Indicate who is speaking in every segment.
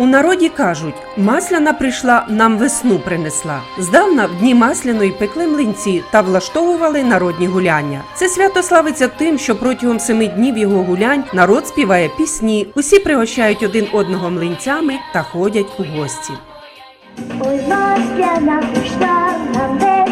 Speaker 1: У народі кажуть, масляна прийшла, нам весну принесла. Здавна в дні масляної пекли млинці та влаштовували народні гуляння. Це свято славиться тим, що протягом семи днів його гулянь народ співає пісні, усі пригощають один одного млинцями та ходять у гості.
Speaker 2: Ой, масляна прийшла, нам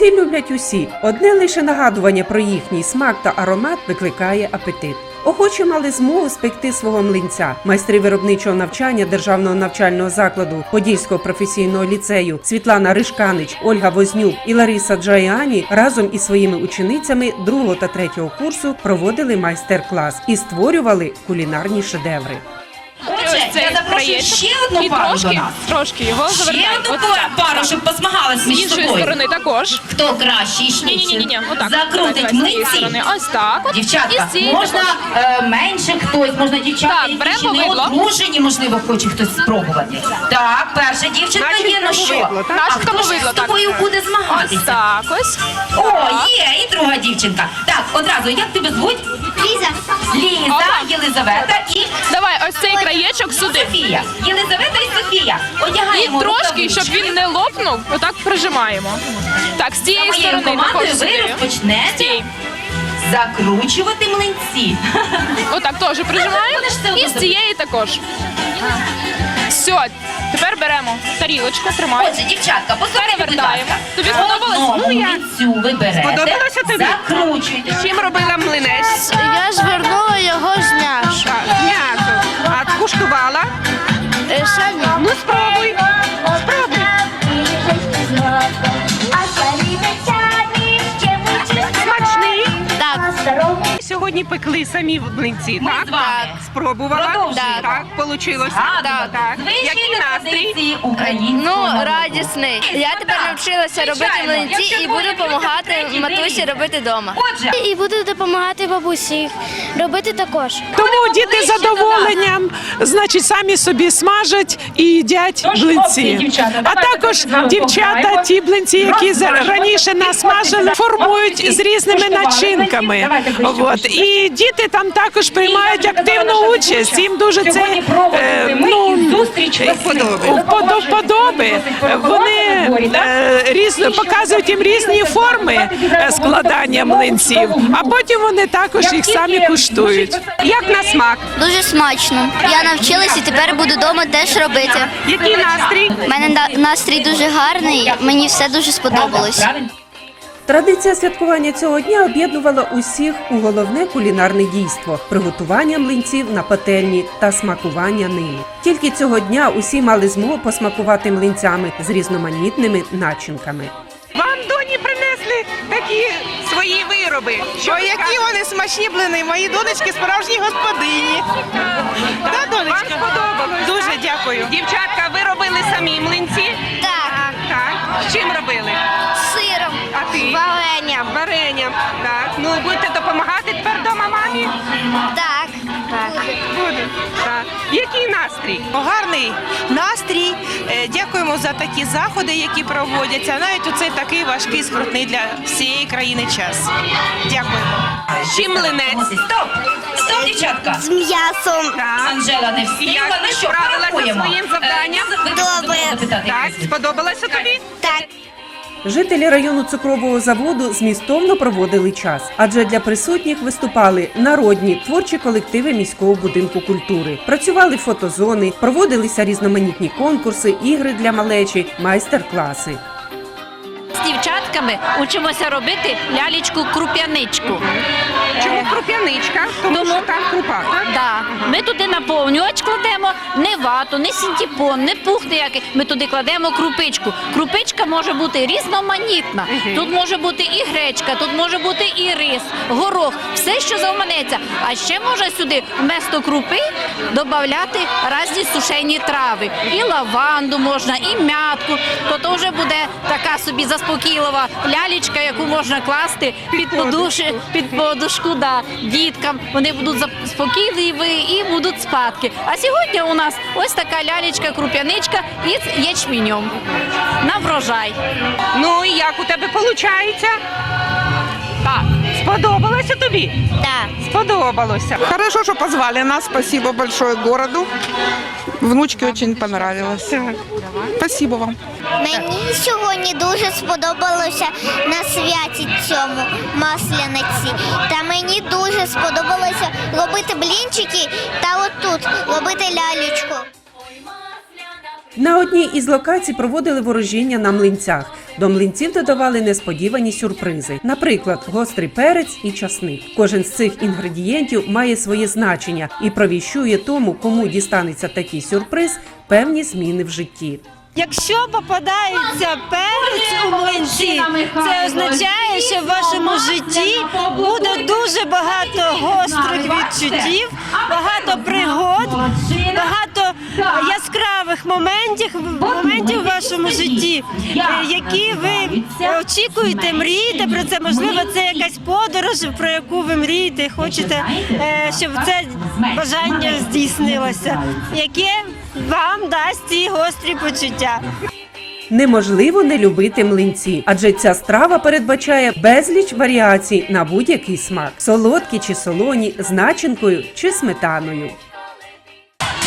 Speaker 1: Млинці люблять усі. Одне лише нагадування про їхній смак та аромат викликає апетит. Охочі мали змогу спекти свого млинця. Майстри виробничого навчання державного навчального закладу Подільського професійного ліцею Світлана Ришканич, Ольга Вознюк і Лариса Джаяні разом із своїми ученицями другого та третього курсу проводили майстер-клас і створювали кулінарні шедеври.
Speaker 3: Ось цей
Speaker 4: я запрошую
Speaker 3: краєчок.
Speaker 4: ще одну
Speaker 3: і
Speaker 4: пару
Speaker 3: трошки,
Speaker 4: до нас.
Speaker 3: трошки його
Speaker 4: Ще
Speaker 3: завертай.
Speaker 4: одну
Speaker 3: От
Speaker 4: па-
Speaker 3: так.
Speaker 4: пару, щоб позмагалась
Speaker 3: З
Speaker 4: між
Speaker 3: іншої
Speaker 4: собою.
Speaker 3: сторони також.
Speaker 4: Хто кращий
Speaker 3: Ні,
Speaker 4: швидше
Speaker 3: ні, ні, ні, отак.
Speaker 4: закрутить
Speaker 3: Давай, давай, з цієї
Speaker 4: млинці?
Speaker 3: сторони. Ось так. От.
Speaker 4: Дівчатка,
Speaker 3: І з цієї
Speaker 4: можна
Speaker 3: також.
Speaker 4: е, менше хтось, можна дівчата,
Speaker 3: Так,
Speaker 4: які ще не одружені, можливо, хоче хтось спробувати. Так, перша дівчинка є, ну що?
Speaker 1: так?
Speaker 4: А хто ж з
Speaker 3: так.
Speaker 4: тобою буде
Speaker 3: Ось
Speaker 4: змагатися?
Speaker 3: так ось.
Speaker 4: О, є, друга дівчинка. Так, одразу, як тебе звуть?
Speaker 2: Ліза,
Speaker 4: Ліза,
Speaker 3: Опа.
Speaker 4: Єлизавета і
Speaker 3: Давай ось цей краєчок сюди.
Speaker 4: Софія. Єлизавета і Софія.
Speaker 3: І
Speaker 4: Одягаємо
Speaker 3: трошки, щоб він не лопнув, отак прижимаємо. Так, з цієї
Speaker 4: моєю
Speaker 3: сторони
Speaker 4: командою
Speaker 3: також
Speaker 4: ви
Speaker 3: сюди.
Speaker 4: розпочнете
Speaker 3: Стій.
Speaker 4: закручувати млинці.
Speaker 3: Отак теж прижимаємо.
Speaker 4: Будеш це
Speaker 3: І з цієї також. Все, тепер беремо тарілочку, тримай.
Speaker 4: Отже, дівчатка, послухайте, будь
Speaker 3: Перевертаємо.
Speaker 4: ласка.
Speaker 3: Тобі сподобалось? Ну, я.
Speaker 4: млинцю ви берете,
Speaker 1: Сподобалося тобі?
Speaker 4: закручуєте.
Speaker 1: Чим робила млинець?
Speaker 5: Я звернула його з м'ясом.
Speaker 1: М'ясо. А скуштувала?
Speaker 5: Е, Самі.
Speaker 1: Пекли самі млинці,
Speaker 4: Ми
Speaker 1: так?
Speaker 4: з вами
Speaker 1: Спробувала?
Speaker 4: Продовжуємо.
Speaker 1: Так, получилось.
Speaker 4: згадувати
Speaker 1: Так. Який настрій?
Speaker 4: традиції українського
Speaker 5: Ну,
Speaker 4: народу.
Speaker 5: радісний. Я тепер навчилася робити
Speaker 4: Звичайно.
Speaker 5: млинці і буду
Speaker 4: людей,
Speaker 5: допомагати матусі
Speaker 4: день.
Speaker 5: робити вдома.
Speaker 4: Отже,
Speaker 2: і буду допомагати бабусі робити також.
Speaker 6: Тому діти з задоволенням, значить, самі собі смажать і їдять блинці. А також дівчата, ті блинці, які за- раніше насмажили, формують з різними начинками. От. І діти там також приймають активну участь. Їм дуже це е, ну, вподоби. Вони е, різно показують їм різні форми е, складання млинців, а потім вони також їх самі куштують.
Speaker 1: Як на смак?
Speaker 5: Дуже смачно. Я навчилась і тепер буду вдома теж робити.
Speaker 1: Який настрій?
Speaker 5: У мене настрій дуже гарний, мені все дуже сподобалось.
Speaker 1: Традиція святкування цього дня об'єднувала усіх у головне кулінарне дійство приготування млинців на пательні та смакування ними. Тільки цього дня усі мали змогу посмакувати млинцями з різноманітними начинками.
Speaker 7: Вам доні принесли такі свої вироби. Що які вони смачні блини. Мої донечки справжні господині. Да, донечка? Вам сподобалось? Дуже дякую. Дівчатка, ви робили самі млинці?
Speaker 5: Так,
Speaker 7: Так. Так. Ну будете допомагати тепер дома мамі?
Speaker 5: Так.
Speaker 7: Буду. Так. Який настрій? Гарний настрій. Е, Дякуємо за такі заходи, які проводяться. Навіть у цей такий важкий, скрутний для всієї країни час. Дякуємо. Чим млинець?
Speaker 4: Стоп! Стоп, дівчатка!
Speaker 5: З м'ясом.
Speaker 4: Анжела не встигла. Ну що,
Speaker 7: справилася
Speaker 4: порахуємо.
Speaker 7: своїм завданням?
Speaker 4: Е, ви
Speaker 5: Добре.
Speaker 4: запитати,
Speaker 7: Так, сподобалося тобі?
Speaker 1: Жителі району цукрового заводу змістовно проводили час, адже для присутніх виступали народні творчі колективи міського будинку культури, працювали фотозони, проводилися різноманітні конкурси, ігри для малечі, майстер-класи.
Speaker 8: З дівчатками учимося робити лялечку круп'яничку.
Speaker 7: Чому круп'яничка? Тому,
Speaker 8: Тому-
Speaker 7: що там крупа, так?
Speaker 8: Да. Ми туди наповнювач кладемо не вату, не синтепон, не пух ніякий. Ми туди кладемо крупичку. Крупичка може бути різноманітна. Тут може бути і гречка, тут може бути і рис, горох, все, що завманеться. А ще можна сюди вместо крупи додати різні сушені трави. І лаванду можна, і м'ятку. То то вже буде така собі заспокоєння заспокійлива лялічка, яку можна класти під подушку, під подушку да, діткам. Вони будуть заспокійливі і будуть спадки. А сьогодні у нас ось така лялічка, круп'яничка із ячменем на врожай.
Speaker 7: Ну і як у тебе виходить? Так. Сподобалося тобі?
Speaker 5: Так.
Speaker 7: Сподобалося.
Speaker 9: Хорошо, что позвали нас. Спасибо большое городу. Внучке очень понравилось. Спасибо вам.
Speaker 5: Мені сьогодні дуже сподобалося на святі цьому масляниці. Та мені дуже сподобалося робити блінчики та отут робити лялечку.
Speaker 1: На одній із локацій проводили ворожіння на млинцях. До млинців додавали несподівані сюрпризи, наприклад, гострий перець і часник. Кожен з цих інгредієнтів має своє значення і провіщує тому, кому дістанеться такий сюрприз, певні зміни в житті.
Speaker 10: Якщо попадається перець у млинці, це означає, що в вашому житті буде дуже багато гострих відчуттів, багато пригод, багато яскравих моментів, моментів в вашому житті, е, які ви очікуєте, мрієте про це. Можливо, це якась подорож, про яку ви мрієте, хочете, е, щоб це бажання здійснилося, яке вам дасть ці гострі почуття.
Speaker 1: Неможливо не любити млинці, адже ця страва передбачає безліч варіацій на будь-який смак: солодкі чи солоні, з начинкою чи сметаною.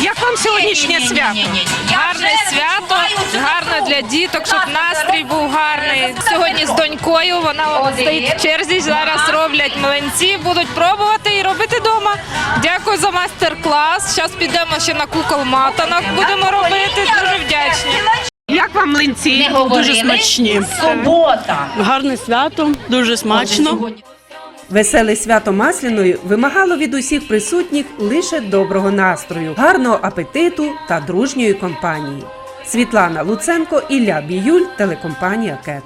Speaker 6: Як вам сьогоднішнє свято?
Speaker 3: Гарне свято, гарне для діток, щоб настрій був гарний. Сьогодні з донькою вона стоїть в черзі. Зараз роблять млинці, будуть пробувати і робити вдома. Дякую за майстер-клас. Зараз підемо ще на кукол матанок. Будемо робити. Дуже вдячні.
Speaker 6: Як вам млинці?
Speaker 4: Дуже смачні. Субота.
Speaker 11: Гарне свято, дуже смачно.
Speaker 1: Веселе свято Масляною вимагало від усіх присутніх лише доброго настрою, гарного апетиту та дружньої компанії. Світлана Луценко, Ілля Біюль, телекомпанія КЕТ.